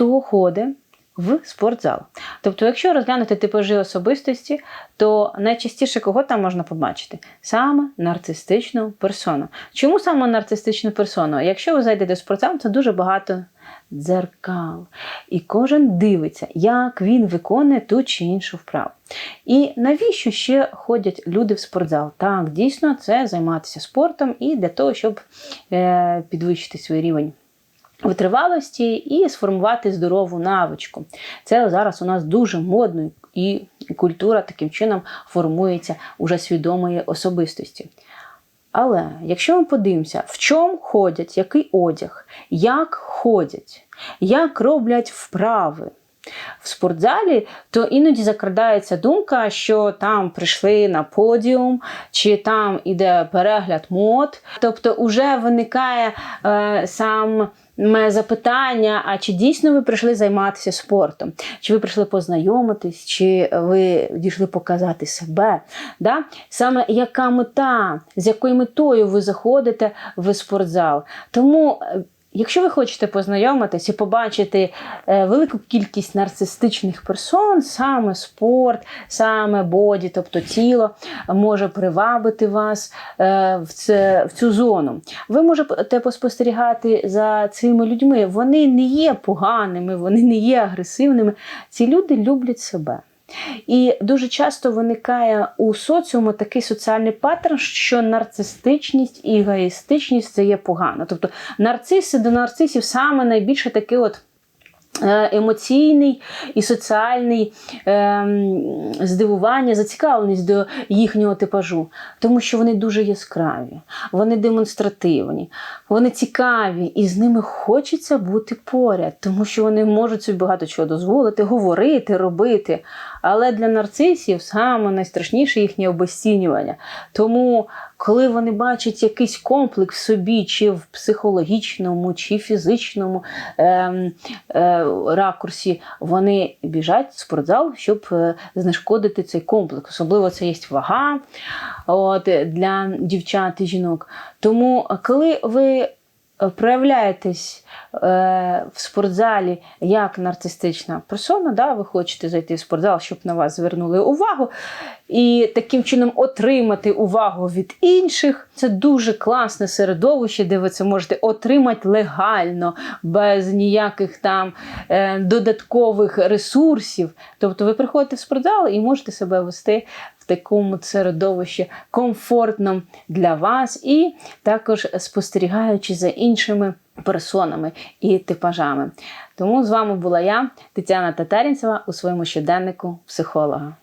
хто ходить в спортзал. Тобто, якщо розглянути типажі особистості, то найчастіше кого там можна побачити? Саме нарцистичну персону. Чому саме нарцистичну персону? Якщо ви зайдете в спортзал, то дуже багато дзеркал. І кожен дивиться, як він виконує ту чи іншу вправу. І навіщо ще ходять люди в спортзал? Так, дійсно, це займатися спортом і для того, щоб е, підвищити свій рівень витривалості і сформувати здорову навичку. Це зараз у нас дуже модно, і культура таким чином формується уже свідомої особистості. Але якщо ми подивимося, в чому ходять, який одяг, як ходять, як роблять вправи в спортзалі, то іноді закрадається думка, що там прийшли на подіум, чи там іде перегляд мод. Тобто, вже виникає е, сам запитання: а чи дійсно ви прийшли займатися спортом? Чи ви прийшли познайомитись, чи ви дійшли показати себе? Да? Саме яка мета, з якою метою ви заходите в спортзал? Тому. Якщо ви хочете познайомитись і побачити е, велику кількість нарцистичних персон, саме спорт, саме боді, тобто тіло, може привабити вас е, в цю зону. Ви можете поспостерігати за цими людьми. Вони не є поганими, вони не є агресивними. Ці люди люблять себе. І дуже часто виникає у соціуму такий соціальний паттерн, що нарцистичність і егоїстичність це є погано. Тобто нарциси до нарцисів саме найбільше такий от. Е, Емоційний і соціальний ем, здивування, зацікавленість до їхнього типажу, тому що вони дуже яскраві, вони демонстративні, вони цікаві, і з ними хочеться бути поряд, тому що вони можуть собі багато чого дозволити, говорити, робити. Але для нарцисів саме найстрашніше їхнє обесцінювання. Тому, коли вони бачать якийсь комплекс в собі, чи в психологічному, чи фізичному ем, е, ракурсі, вони біжать в спортзал, щоб е, знешкодити цей комплекс. Особливо це є вага от, для дівчат і жінок. Тому, коли ви е, проявляєтесь е, в спортзалі як нарцистична персона, да, ви хочете зайти в спортзал, щоб на вас звернули увагу, і таким чином отримати увагу від інших. Це дуже класне середовище, де ви це можете отримати легально, без ніяких там е, додаткових ресурсів. Тобто ви приходите в спортзал і можете себе вести в такому середовищі комфортному для вас, і також спостерігаючи за іншими персонами і типажами. Тому з вами була я, Тетяна Татарінцева, у своєму щоденнику психолога.